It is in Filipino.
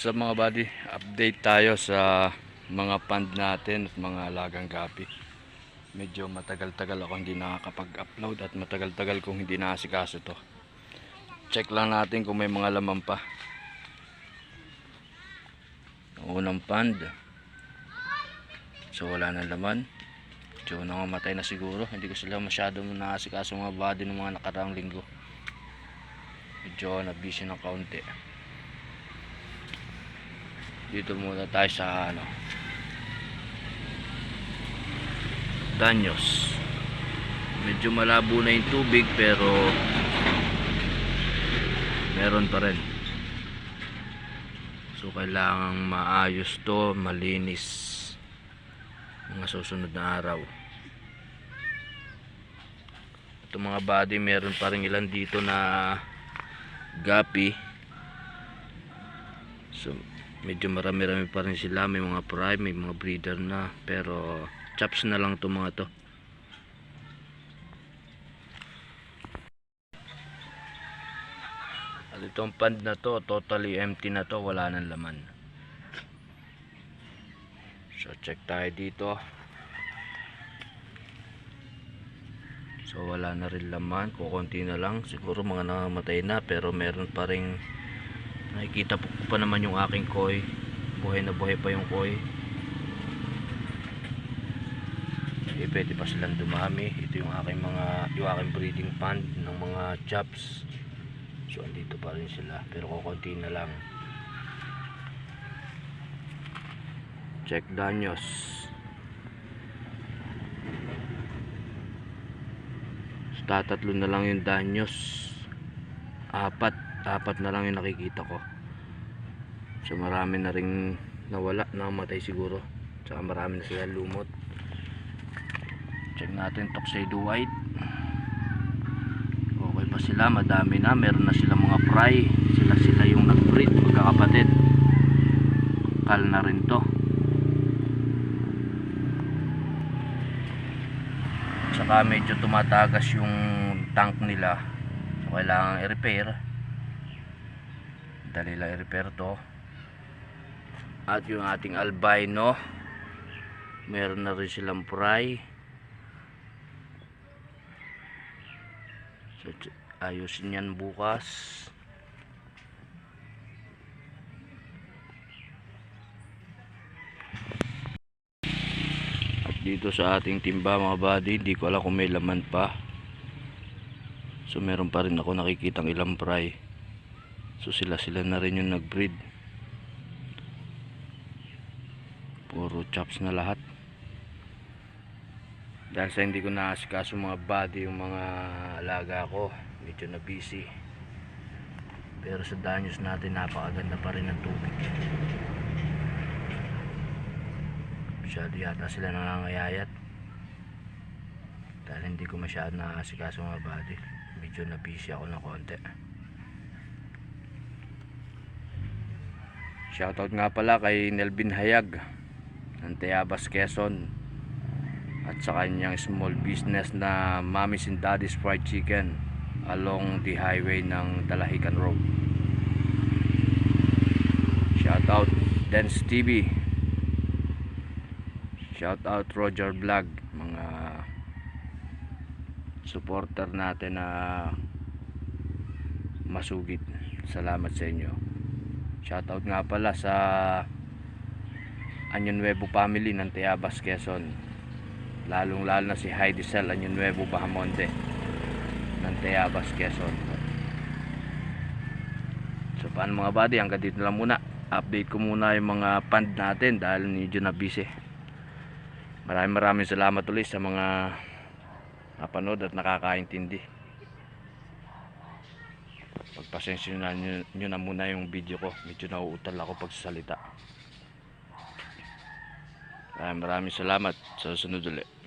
what's up mga buddy? Update tayo sa mga pond natin at mga alagang gapi. Medyo matagal-tagal ako hindi nakakapag-upload at matagal-tagal kong hindi nakasikaso to. Check lang natin kung may mga laman pa. Ang unang pond. So wala na laman. Medyo nangamatay na siguro. Hindi ko sila masyado nakasikaso mga buddy ng mga nakaraang linggo. Medyo na-busy ng kaunti dito muna tayo sa ano Danyos. Medyo malabo na yung tubig pero meron pa rin. So kailangang maayos to malinis mga susunod na araw. Ito mga body meron pa rin ilan dito na gapi so medyo marami-rami pa rin sila. May mga prime may mga breeder na. Pero chops na lang to mga to. At itong pond na to totally empty na to. Wala nang laman. So check tayo dito. So wala na rin laman. Kukunti na lang. Siguro mga namamatay na pero meron pa rin nakikita po pa naman yung aking koi. Buhay na buhay pa yung koi. Eh pwede pa silang dumami. Ito yung aking mga yung aking breeding pond ng mga chops so andito pa rin sila. Pero kukunti na lang. Check danyos tatatlo na lang yung danyos apat apat na lang yung nakikita ko. So marami na rin nawala namatay siguro. Tsaka marami na sila lumot. Check natin tuxedo white. Okay pa sila? Madami na. Meron na sila mga fry. Sila sila yung nag breed magkakapatid. Kal na rin to. Tsaka medyo tumatagas yung tank nila. So kailangan i-repair dali lang i-repair to at yung ating albino meron na rin silang fry so ayusin yan bukas. At dito sa ating timba mga buddy hindi ko alam kung may laman pa. So meron pa rin ako nakikitang ilang fry So sila sila na rin yung nag-breed. Puro chops na lahat. Dahil sa hindi ko naasikaso mga body yung mga alaga ko, medyo na busy. Pero sa danyos natin napakaganda pa rin ng tubig. Masyado yata sila nangangayayat. Dahil hindi ko masyado naasikaso mga body. Medyo na busy ako ng konti. Shoutout nga pala kay Nelvin Hayag ng Tayabas, Quezon at sa kanyang small business na Mommy's and Daddy's Fried Chicken along the highway ng Dalahican Road. Shoutout Dance TV. Shoutout Roger Vlog mga supporter natin na masugid. Salamat sa inyo. Shoutout nga pala sa Anyon Nuevo family ng Tayabas, Quezon. Lalong lalo na si Heidi Sel Anyon Nuevo Bahamonte ng Tayabas, Quezon. So paano mga buddy, hanggang dito lang muna. Update ko muna yung mga pand natin dahil medyo na busy. Maraming maraming salamat ulit sa mga napanood at nakakaintindi pagpasensya na nyo, nyo na muna yung video ko. Medyo nauutal ako pagsasalita maraming maraming salamat. Sa susunod ulit